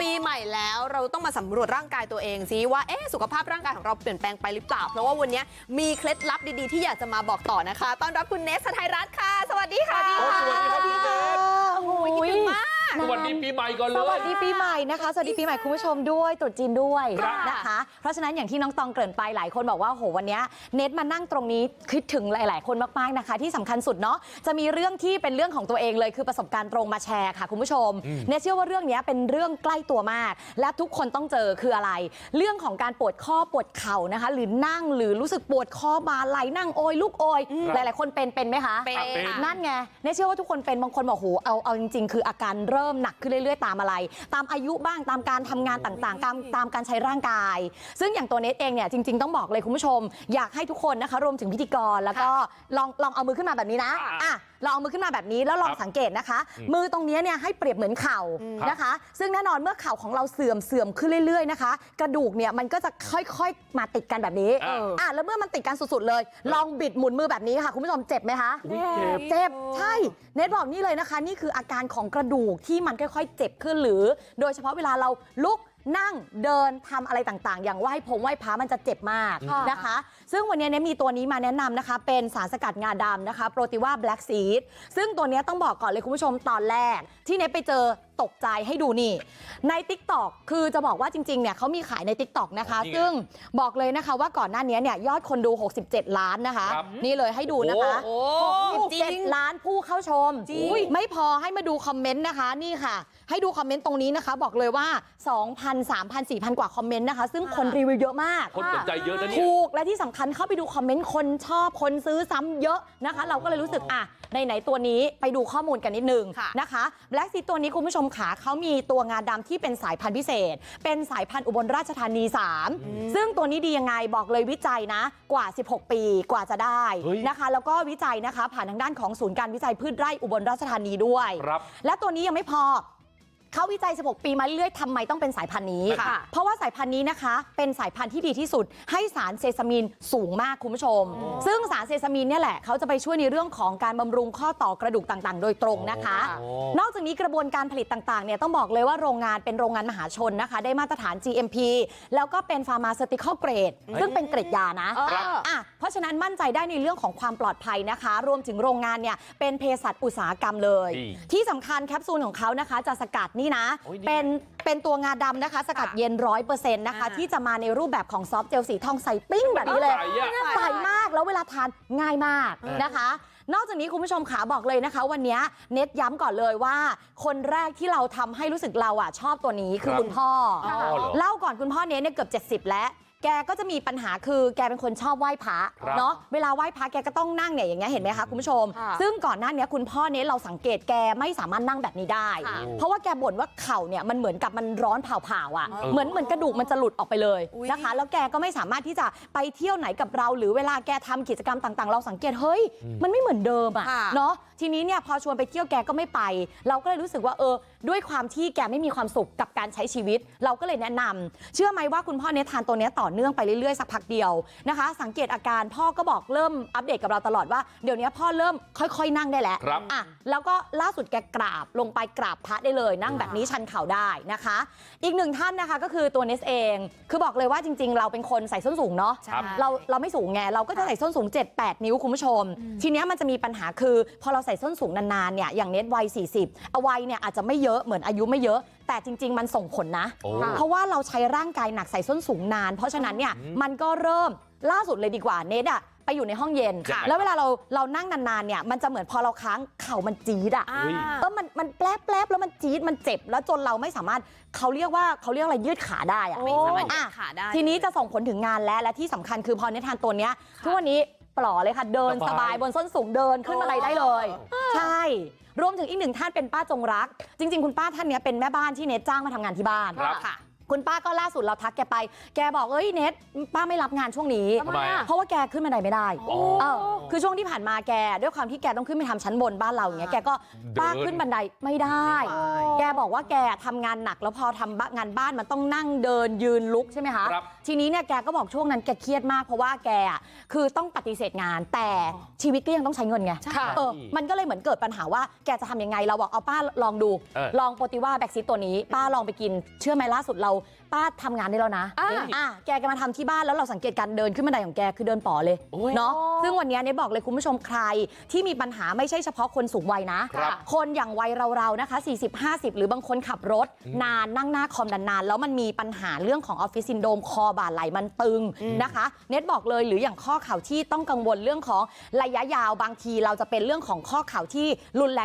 ปีใหม่แล้วเราต้องมาสำรวจร่างกายตัวเองซิว่าเอ๊ะสุขภาพร่างกายของเราเปลี่ยนแปลงไปหรือเปล่า เพราะว่าวันนี้มีเคล็ดลับดีๆที่อยากจะมาบอกต่อนะคะ ต้อนรับคุณเนสไทยรัฐค่ะสวัสดีค่ะ โอ้สวัสดีครับพี่เนส โอ้โหคิดถึงมาก สวัสดี ปีใหม่ก่อนเลสยวัสดีปีใหม่นะคะสวัสดีปีใหม่คุณผู้ชมด้วยตรุษจีนด้วยครับนะคะ เพราะฉะนั้นอย่างที่น้องตองเกริ่นไปหลายคนบอกว่าโหวันเนี้ยเน็ตมานั่งตรงนี้คิดถึงหลาย ๆ คนมากๆนะคะ ที่สำคัญสุดเนาะจะมีเรื่องที่เป็นเรื่องของตัวเองเลยคือประสบการณ์ตรงมาแชร์ค่ะคุณผู้ชมเน็ตเชื่อว่าเรื่องเนี้ยเป็นเรื่องใกล้ตัวมาก และทุกคนต้องเจอคืออะไร เรื่องของการปวดข้อปวดเข่านะคะ หรือนั่งหรือรู้สึกปวดคอบ่าไหลนั่งโอยลูกโอยหลาย ๆ คนเป็นเป็นไหมคะ เป็นเป็นค่ะนั่นไงเนเชื่อว่าทุกคนเป็นบางคนบอกโหเอาเอาจริง ๆ คืออาการเริ่มหนักขึ้นเรื่อยๆ ตามอะไร ตามอายุบ้างตามการทำงานต่างๆตามตามการใช้ร่างกาย ซึ่งอย่างตัวเนทเองเนี่ยจริง ๆ ต้องบอกเลยคุณผู้ชม อยากให้ทุกคนนะคะรวมถึงพิธีกรแล้วก็ลองลองเอามือขึ้นมาแบบนี้นะค่ะอะลองเอามือขึ้นมาแบบนี้แล้วลองครับสังเกตนะคะมือตรงเนี้ยเนี่ยให้เปรียบเหมือนเข่าครับนะคะ ซึ่งแน่นอนเมื่อเข่าของเราเสื่อมเสื่อมขึ้นเรื่อยๆนะคะ กระดูกเนี่ยมันก็จะค่อยๆมาติดกันแบบนี้อ่าอะแล้วเมื่อมันติดกันสุดๆเลย ลองบิดหมุนมือแบบนี้ค่ะคุณผู้ชมเจ็บไหมคะ อุ๊ยเจ็บ เจ็บ ใช่ เนทบอกนี่เลยนะคะ นี่คืออาการของกระดูกที่มันค่อยๆเจ็บขึ้นหรือ โดยเฉพาะเวลาเราลุกนั่งเดินทำอะไรต่างๆ อย่างไหว้พงไหว้พระมันจะเจ็บมากค่ะนะคะ ซึ่งวันนี้เนทมีตัวนี้มาแนะนำนะคะ เป็นสารสกัดงาดำนะคะ โปรติว่าแบล็กซีดซึ่งตัวเนี้ยต้องบอกก่อนเลยคุณผู้ชมตอนแรก ที่เนทไปเจอ ตกใจให้ดูนี่ ใน t ิ k t o k คือจะบอกว่าจริงๆเนี่ยเขามีขายใน t ิ k t o k นะคะ นี่ไงซึ่งบอกเลยนะคะว่าก่อนหน้านี้เนี่ยยอดคนดู 67 ล้านนะคะ ครับนี่เลยให้ดูนะคะโอ้67จริงล้านผู้เข้าชม จริงอุ๊ยไม่พอให้มาดูคอมเมนต์นะคะนี่ค่ะ ให้ดูคอมเมนต์ตรงนี้นะคะ บอกเลยว่า 2,000 3,000 4,000 กว่าคอมเมนต์นะคะ ซึ่งคนรีวิวเยอะมาก คนสนใจเยอะนะเนี่ย ถูกและที่สำคัญเข้าไปดูคอมเมนต์คนชอบคนซื้อซ้ำเยอะนะคะ เราก็เลยรู้สึกอะในไหนๆตัวนี้ไปดูข้อมูลกันนิดนึงค่ะนะคะแบล็กซีตัวนี้คุณผู้ชมขาเขามีตัวงาดำที่เป็นสายพันธุ์พิเศษ เป็นสายพันธุ์อุบลราชธานี 3 ซึ่งตัวนี้ดียังไงบอกเลยวิจัยนะกว่า 16 ปีกว่าจะได้เฮ้ยนะคะ แล้วก็วิจัยนะคะ ผ่านทางด้านของศูนย์การวิจัยพืชไร่อุบลราชธานีด้วย ครับ และตัวนี้ยังไม่พอ เขาวิจัย 16 ปีมาเรื่อยๆทำไมต้องเป็นสายพันธุ์นี้ ค่ะเพราะว่าสายพันธุ์นี้นะคะ เป็นสายพันธุ์ที่ดีที่สุด ให้สารเซซามินสูงมากคุณผู้ชม ซึ่งสารเซซามินเนี่ยแหละเขาจะไปช่วยในเรื่องของการบำรุงข้อต่อกระดูกต่างๆ โดยตรงนะคะ โอ้ นอกจากนี้กระบวนการผลิตต่างๆ เนี่ยต้องบอกเลยว่าโรงงานเป็นโรงงานมหาชนนะคะ ได้มาตรฐาน GMP แล้วก็เป็น pharmaceutical grade ซึ่งเป็นเกรดยานะเออ อะเพราะฉะนั้นมั่นใจได้ในเรื่องของความปลอดภัยนะคะ รวมถึงโรงงานเนี่ยเป็นเภสัชอุตสาหกรรมเลย ดี ที่สำคัญแคปซูลของเขานะคะ จะสกัดนี่นะโอ้ยดีเป็นเป็นตัวงาดำนะคะ สกัดเย็นร้อยเปอร์เซ็นต์นะคะอ่าที่จะมาในรูปแบบของซอฟต์เจลสีทองใสปิ้งแบบนี้เลยใส่อะใสมากแล้วเวลาทานง่ายมากนะคะ นอกจากนี้คุณผู้ชมขาบอกเลยนะคะ วันนี้เน็ตย้ำก่อนเลยว่า คนแรกที่เราทำให้รู้สึกเราอะชอบตัวนี้คือครับคุณพ่ออ๋อเหรอเล่าก่อนคุณพ่อเน็ตเนี่ยเกือบ 70 แล้ว แกก็จะมีปัญหาคือแกเป็นคนชอบไหว้พระครับเนาะเวลาไหว้พระแกก็ต้องนั่งเนี่ยอย่างเงี้ยเห็นไหมคะคุณผู้ชมค่ะซึ่งก่อนหน้านี้คุณพ่อเน็ตเราสังเกตแกไม่สามารถนั่งแบบนี้ได้ค่ะเพราะว่าแกบ่นว่าเข่าเนี่ยมันเหมือนกับมันร้อนเผาๆอะเออเหมือนเหมือนกระดูกมันจะหลุดออกไปเลยอุ๊ยนะคะ แล้วแกก็ไม่สามารถที่จะไปเที่ยวไหนกับเรา หรือเวลาแกทำกิจกรรมต่าง ๆ เราสังเกตเฮ้ยมันไม่เหมือนเดิมอะค่ะเนาะทีนี้เนี่ยพอชวนไปเที่ยวแกก็ไม่ไป เราก็เลยรู้สึกว่าเออ ด้วยความที่แกไม่มีความสุขกับการใช้ชีวิต เราก็เลยแนะนำเชื่อไหมว่าคุณพ่อเนี่ยทานตัวเนี้ยต่อเนื่องไปเรื่อยๆสักพักเดียวนะคะ สังเกตอาการพ่อก็บอกเริ่มอัปเดตกับเราตลอดว่าเดี๋ยวนี้พ่อเริ่มค่อย ๆ นั่งได้แล้วครับอะแล้วก็ล่าสุดแกกราบลงไปกราบพระได้เลย นั่งแบบนี้ชันเข่าได้นะคะ อีกหนึ่งท่านนะคะก็คือตัวเนสเอง คือบอกเลยว่าจริง ๆ เราเป็นคนใส่ส้นสูงเนาะครับเราเราไม่สูงไงเราก็จะใส่ส้นสูง 7-8 นิ้วคุณผู้ชม ทีเนี้ยมันจะมีปัญหาคือพอเราใส่ส้นสูงนานๆเนี่ยอย่างเน็ตวัย 40เอาวัยเนี่ยอาจจะไม่เยอะเหมือนอายุไม่เยอะ แต่จริง ๆ มันส่งผลนะ โอ้ เพราะว่าเราใช้ร่างกายหนักใส่ส้นสูงนาน เพราะฉะนั้นเนี่ยอืมมันก็เริ่มล่าสุดเลยดีกว่าเน็ตอะไปอยู่ในห้องเย็น ค่ะแล้วเวลาเราเรานั่งนานๆเนี่ยมันจะเหมือนพอเราค้างเข่ามันจี๊ดอะอ่าเฮ้ย เออมันมันแปลบแปลบแล้วมันจี๊ดมันเจ็บ แล้วจนเราไม่สามารถเขาเรียกว่าเขาเรียกอะไรยืดขาได้อะไม่สามารถยือะดขาได้ ทีนี้จะส่งผลถึงงานและและที่สำคัญคือพอในทานตัวเนี้ยค่ะ ทุกวันนี้ ปล่อเลยค่ะ เดินสสบายบายบนส้นสูงเดินขึ้นอะไรได้เลย ใช่ รวมถึงอีกหนึ่งท่านเป็นป้าจงรัก จริง ๆ คุณป้าท่านเนี้ยเป็นแม่บ้านที่เนตจ้างมาทำงานที่บ้านครับ ค่ะ คุณป้าก็ล่าสุดเราทักแกไป แกบอกเอ้ยเน็ตป้าไม่รับงานช่วงนี้ ทำไมอะ เพราะว่าแกขึ้นบันไดไม่ได้อ๋อ เออคือช่วงที่ผ่านมาแก ด้วยความที่แกต้องขึ้นไปทำชั้นบนบ้านเราอย่างเงี้ย แกก็เดินป้าขึ้นบันไดไม่ได้ไม่ได้ แกบอกว่าแกทำงานหนักแล้วพอทำบ้านงานบ้านมันต้องนั่งเดินยืนลุกใช่ไหมคะ ครับ ทีนี้เนี่ยแกก็บอกช่วงนั้นแกเครียดมากเพราะว่าแกอะคือต้องปฏิเสธงานแต่ชีวิตก็ยังต้องใช้เงินไงค่ะเออมันก็เลยเหมือนเกิดปัญหาว่าแกจะทำยังไงเราบอกเอาป้าลองดู เออ ลองโปรติว่าแบคซิตตัวนี้ ป้าลองไปกิน เชื่อไหมล่าสุดเราป้าทำงานได้แล้วนะอ่าอะแกก็มาทำที่บ้านแล้วเราสังเกตการเดินขึ้นบันไดของแกคือเดินป่อเลยโอ้ยเนาะซึ่งวันนี้เนี่ยบอกเลยคุณผู้ชมใคร ที่มีปัญหาไม่ใช่เฉพาะคนสูงวัยนะ ครับคนอย่างวัยเราๆนะคะ 40 50 หรือบางคนขับรถ นานนั่งหน้าคอมนานๆแล้วมันมีปัญหาเรื่องของออฟฟิศซินโดมคอบ่าไหลมันตึงนะคะเน็ตบอกเลยหรืออย่างข้อเข่าที่ต้องกังวลเรื่องของระยะยาวบางทีเราจะเป็นเรื่องของข้อเข่าที่รุนแรง